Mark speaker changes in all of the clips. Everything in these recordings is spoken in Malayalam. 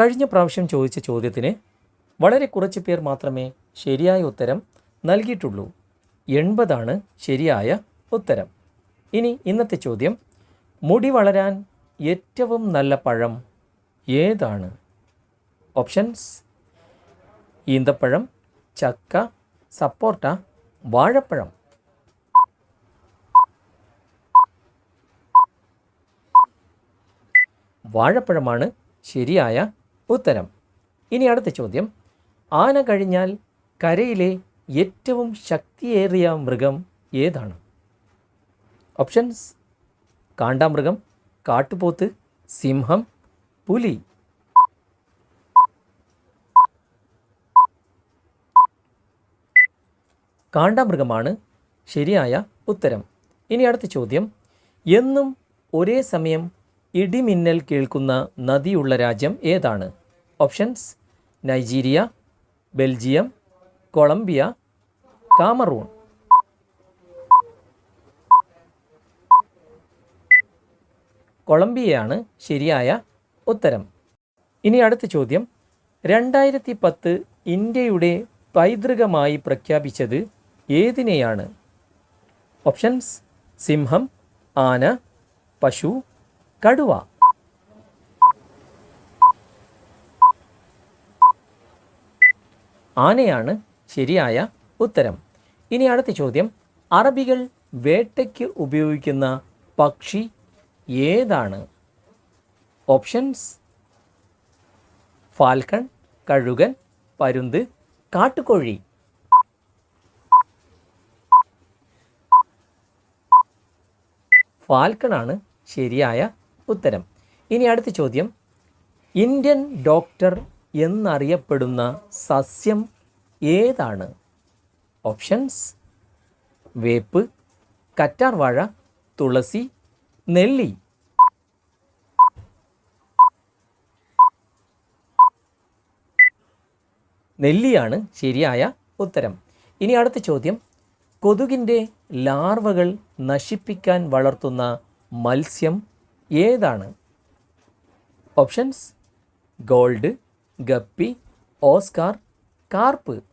Speaker 1: കഴിഞ്ഞ പ്രാവശ്യം ചോദിച്ച ചോദ്യത്തിന് വളരെ കുറച്ച് പേർ മാത്രമേ ശരിയായ ഉത്തരം നൽകിയിട്ടുള്ളൂ. എൺപതാണ് ശരിയായ ഉത്തരം. ഇനി ഇന്നത്തെ ചോദ്യം. മുടി വളരാൻ ഏറ്റവും നല്ല പഴം ഏതാണ്? ഓപ്ഷൻസ് ഈന്തപ്പഴം ചക്ക സപ്പോർട്ട വാഴപ്പഴം. വാഴപ്പഴമാണ് ശരിയായ ഉത്തരം. ഇനി അടുത്ത ചോദ്യം. ആന കഴിഞ്ഞാൽ കരയിലെ ഏറ്റവും ശക്തിയേറിയ മൃഗം ഏതാണ്? ഓപ്ഷൻസ് കാണ്ടാമൃഗം കാട്ടുപോത്ത് സിംഹം പുലി. കാണ്ടാമൃഗമാണ് ശരിയായ ഉത്തരം. ഇനി അടുത്ത ചോദ്യം. എന്നും ഒരേ സമയം ഇടിമിന്നൽ കേൾക്കുന്ന നദിയുള്ള രാജ്യം ഏതാണ്? Options Nigeria Belgium Colombia Cameroon. കൊളംബിയയാണ് ശരിയായ ഉത്തരം. ഇനി അടുത്ത ചോദ്യം. രണ്ടായിരത്തി പത്ത് ഇന്ത്യയുടെ പൈതൃകമായി പ്രഖ്യാപിച്ചത് ഏതിനെയാണ്? ഓപ്ഷൻസ് സിംഹം ആന പശു കടുവ. ആനയാണ് ശരിയായ ഉത്തരം. ഇനി അടുത്ത ചോദ്യം. അറബികൾ വേട്ടയ്ക്ക് ഉപയോഗിക്കുന്ന പക്ഷി ഏതാണ്? ഓപ്ഷൻസ്. ഫാൽക്കൺ കഴുകൻ പരുന്ത് കാട്ടുകോഴി. ഫാൽക്കൺ ആണ് ശരിയായ ഉത്തരം. ഇനി അടുത്ത ചോദ്യം. ഇന്ത്യൻ ഡോക്ടർ എന്നറിയപ്പെടുന്ന സസ്യം ഏതാണ്? ഓപ്ഷൻസ്. വേപ്പ് കറ്റാർവാഴ തുളസി നെല്ലി. നെല്ലിയാണ് ശരിയായ ഉത്തരം. ഇനി അടുത്ത ചോദ്യം. കൊതുകിന്റെ ലാർവകൾ നശിപ്പിക്കാൻ വളർത്തുന്ന മത്സ്യം ഏതാണ്? Options gold guppy oscar carp.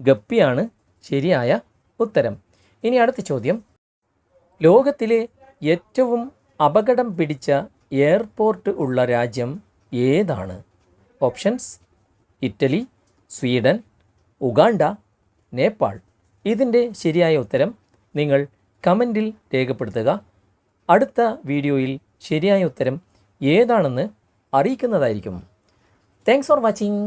Speaker 1: ഗപ്പിയാണ് ശരിയായ ഉത്തരം. ഇനി അടുത്ത ചോദ്യം. ലോകത്തിലെ ഏറ്റവും അപകടം പിടിച്ച എയർപോർട്ട് ഉള്ള രാജ്യം ഏതാണ്? Options Italy Sweden Uganda Nepal. ഇതിന്റെ ശരിയായ ഉത്തരം നിങ്ങൾ കമന്റിൽ രേഖപ്പെടുത്തുക. അടുത്ത വീഡിയോയിൽ ശരിയായ ഉത്തരം ഏതാണെന്ന് അറിയിക്കുന്നതായിരിക്കും. Thanks for watching